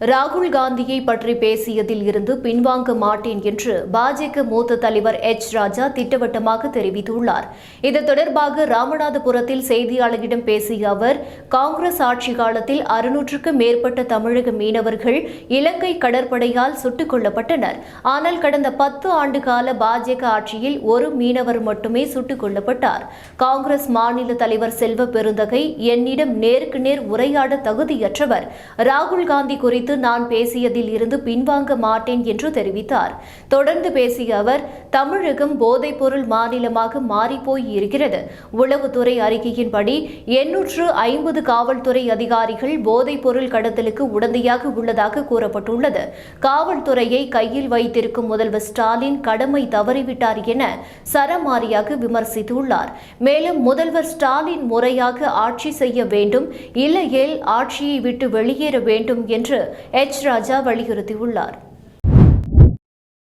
ராகுல் காந்தியை பற்றி பேசியதில் இருந்து பின்வாங்க மாட்டேன் என்று பாஜக மூத்த தலைவர் எச். ராஜா திட்டவட்டமாக தெரிவித்துள்ளார். இது தொடர்பாக ராமநாதபுரத்தில் செய்தியாளர்களிடம் பேசிய அவர் காங்கிரஸ் ஆட்சி காலத்தில் அறுநூற்றுக்கும் மேற்பட்ட தமிழக மீனவர்கள் இலங்கை கடற்படையால் சுட்டுக் கொல்லப்பட்டனர். ஆனால் கடந்த பத்து ஆண்டு கால பாஜக ஆட்சியில் ஒரு மீனவர் மட்டுமே சுட்டுக் கொல்லப்பட்டார். காங்கிரஸ் மாநில தலைவர் செல்வ பெருந்தகை என்னிடம் நேருக்கு நேர் உரையாட தகுதியற்றவர். ராகுல் காந்தி குறித்து குறித்து நான் பேசியதில் இருந்து பின்வாங்க மாட்டேன் என்று தெரிவித்தார். தொடர்ந்து பேசிய அவர் தமிழகம் போதைப்பொருள் மாநிலமாக மாறிப்போய் இருக்கிறது. உளவுத்துறை அறிக்கையின்படி எண்ணூற்று ஐம்பது காவல்துறை அதிகாரிகள் போதைப்பொருள் கடத்தலுக்கு உடந்தையாக உள்ளதாக கூறப்பட்டுள்ளது. காவல்துறையை கையில் வைத்திருக்கும் முதல்வர் ஸ்டாலின் கடமை தவறிவிட்டார் என சரமாரியாக விமர்சித்துள்ளார். மேலும் முதல்வர் ஸ்டாலின் முறையாக ஆட்சி செய்ய வேண்டும் இல்லையேல் ஆட்சியை விட்டு வெளியேற வேண்டும் என்று எச் ராஜா வலியுறுத்தியுள்ளார்.